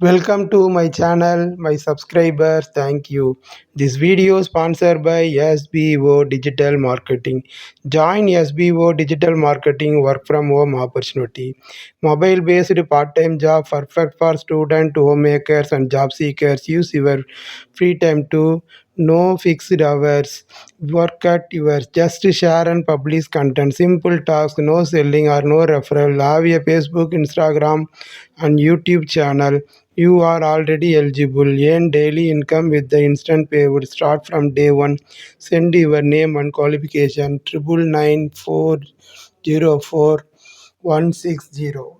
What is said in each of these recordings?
Welcome to my channel, my subscribers, thank you. This video sponsored by SBO Digital Marketing. Join SBO Digital Marketing work from home opportunity. Mobile based part time job perfect for student, homemakers, and job seekers. Use your free time to no fixed hours. Work at yours. Just share and publish content. Simple tasks, no selling or no referral. Have a Facebook, Instagram, and YouTube channel. You are already eligible. Earn daily income with the instant pay. Would start from day one. Send your name and qualification. Triple nine four zero four one six zero.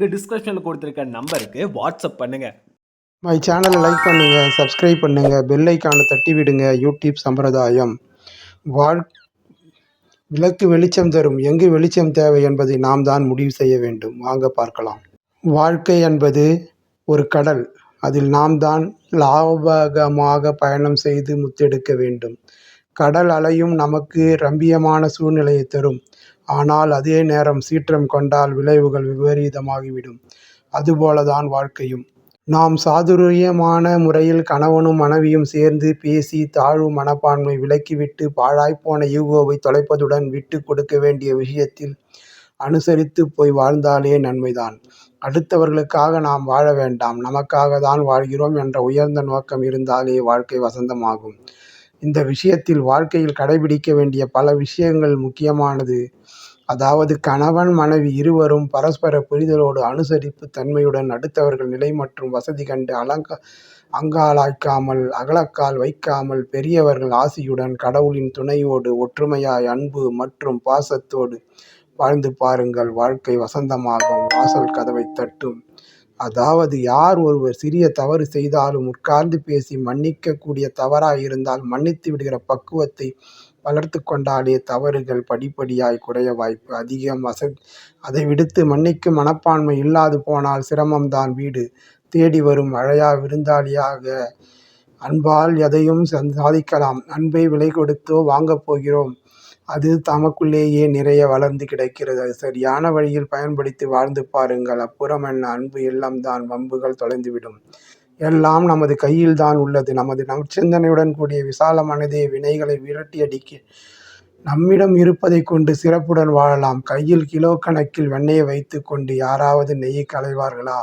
உங்களுக்கு டிஸ்கிரிப்ஷனில் கொடுத்துருக்க நம்பருக்கு WhatsApp பண்ணுங்க. My சேனலை like பண்ணுங்கள் subscribe பண்ணுங்கள் bell ஐக்கானை தட்டி விடுங்க யூடியூப் சம்பிரதாயம். வாழ் விளக்கு வெளிச்சம் தரும் எங்கு வெளிச்சம் தேவை என்பதை நாம் தான் முடிவு செய்ய வேண்டும். வாங்க பார்க்கலாம். வாழ்க்கை என்பது ஒரு கடல் அதில் நாம் தான் லாபகமாக பயணம் செய்து முத்தெடுக்க வேண்டும். கடல் அலையும் நமக்கு ரம்பியமான சூழ்நிலையை தரும். ஆனால் அதே நேரம் சீற்றம் கொண்டால் விளைவுகள் விபரீதமாகிவிடும். அதுபோலதான் வாழ்க்கையும். நாம் சாதுரியமான முறையில் கணவனும் மனைவியும் சேர்ந்து பேசி தாழ்வு மனப்பான்மை விலக்கிவிட்டு பாழாய்ப்போன ஈகோவை தொலைப்பதுடன் விட்டு கொடுக்க வேண்டிய விஷயத்தில் அனுசரித்து போய் வாழ்ந்தாலே நன்மைதான். அடுத்தவர்களுக்காக நாம் வாழ வேண்டாம். நமக்காக தான் வாழ்கிறோம் என்ற உயர்ந்த நோக்கம் இருந்தாலே வாழ்க்கை வசந்தமாகும். இந்த விஷயத்தில் வாழ்க்கையில் கடைபிடிக்க வேண்டிய பல விஷயங்கள் முக்கியமானது. அதாவது கணவன் மனைவி இருவரும் பரஸ்பர புரிதலோடு அனுசரிப்பு தன்மையுடன் அடுத்தவர்கள் நிலை மற்றும் வசதி கண்டு அலங்க அங்காளாய்க்காமல் அகலக்கால் வைக்காமல் பெரியவர்கள் ஆசியுடன் கடவுளின் துணையோடு ஒற்றுமையாய் அன்பு மற்றும் பாசத்தோடு வாழ்ந்து பாருங்கள். வாழ்க்கை வசந்தமாகும். வாசல் கதவை தட்டும். அதாவது யார் ஒருவர் சிறிய தவறு செய்தாலும் உட்கார்ந்து பேசி மன்னிக்கக்கூடிய தவறாக இருந்தால் மன்னித்து விடுகிற பக்குவத்தை வளர்த்து கொண்டாலே தவறுகள் படிப்படியாய் குறைய வாய்ப்பு அதிகம். வச அதை விடுத்து மன்னிக்கும் மனப்பான்மை இல்லாது போனால் சிரமம்தான் வீடு. தேடி வரும் அழையா விருந்தாளியாக அன்பால் எதையும் சாதிக்கலாம். அன்பை விலை கொடுத்தோ வாங்கப் போகிறோம். அது தமக்குள்ளேயே நிறைய வளர்ந்து கிடைக்கிறது. அது சரியான வழியில் பயன்படுத்தி வாழ்ந்து பாருங்கள். அப்புறம் என்ன? அன்பு இல்லம்தான் வம்புகள் தொலைந்துவிடும். எல்லாம் நமது கையில் தான் உள்ளது. நமது நற்சிந்தனையுடன் கூடிய விசால மனதே வினைகளை விரட்டி அடிக்க நம்மிடம் இருப்பதை கொண்டு சிறப்புடன் வாழலாம். கையில் கிலோ கணக்கில் வெண்ணெயை வைத்து கொண்டு யாராவது நெய்யை களைவார்களா?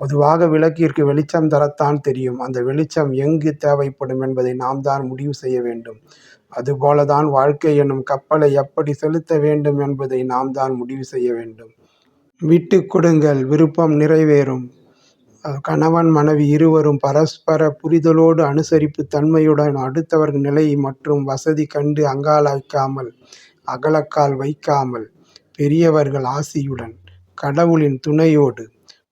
பொதுவாக விளக்கிற்கு வெளிச்சம் தரத்தான் தெரியும். அந்த வெளிச்சம் எங்கு தேவைப்படும் என்பதை நாம் தான் முடிவு செய்ய வேண்டும். அதுபோலதான் வாழ்க்கை என்னும் கப்பலை எப்படி செலுத்த வேண்டும் என்பதை நாம் தான் முடிவு செய்ய வேண்டும். விட்டு கொடுங்கள். விருப்பம் நிறைவேறும். கணவன் மனைவி இருவரும் பரஸ்பர புரிதலோடு அனுசரிப்பு தன்மையுடன் அடுத்தவர்கள் நிலை மற்றும் வசதி கண்டு அங்காளாய்க்காமல் அகலக்கால் வைக்காமல் பெரியவர்கள் ஆசியுடன் கடவுளின் துணையோடு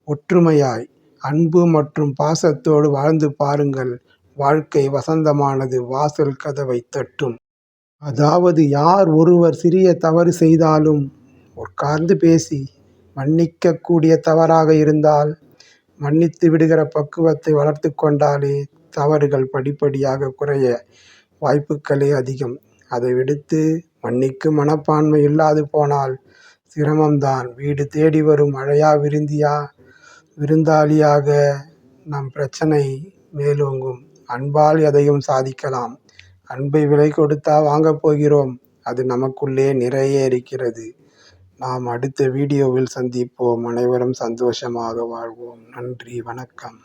ஒற்றுமையாய் அன்பு மற்றும் பாசத்தோடு வாழ்ந்து பாருங்கள். வாழ்க்கை வசந்தமானது வாசல் கதவை தட்டும். அதாவது யார் ஒருவர் சிறிய தவறு செய்தாலும் உட்கார்ந்து பேசி மன்னிக்கக்கூடிய தவறாக இருந்தால் மன்னித்து விடுகிற பக்குவத்தை வளர்த்து கொண்டாலே தவறுகள் படிப்படியாக குறைய வாய்ப்புகளே அதிகம். அதை விடுத்து மன்னிக்கும் மனப்பான்மை இல்லாது போனால் சிரமம்தான். வீடு தேடி வரும் மழையா விருந்தியா விருந்தாளியாக நம் பிரச்சனை மேலோங்கும். அன்பால் எதையும் சாதிக்கலாம். அன்பை விலை கொடுத்தா வாங்கப் போகிறோம். அது நமக்குள்ளே நிறைய இருக்கிறது. நாம் அடுத்த வீடியோவில் சந்திப்போம். அனைவரும் சந்தோஷமாக வாழ்வோம். நன்றி. வணக்கம்.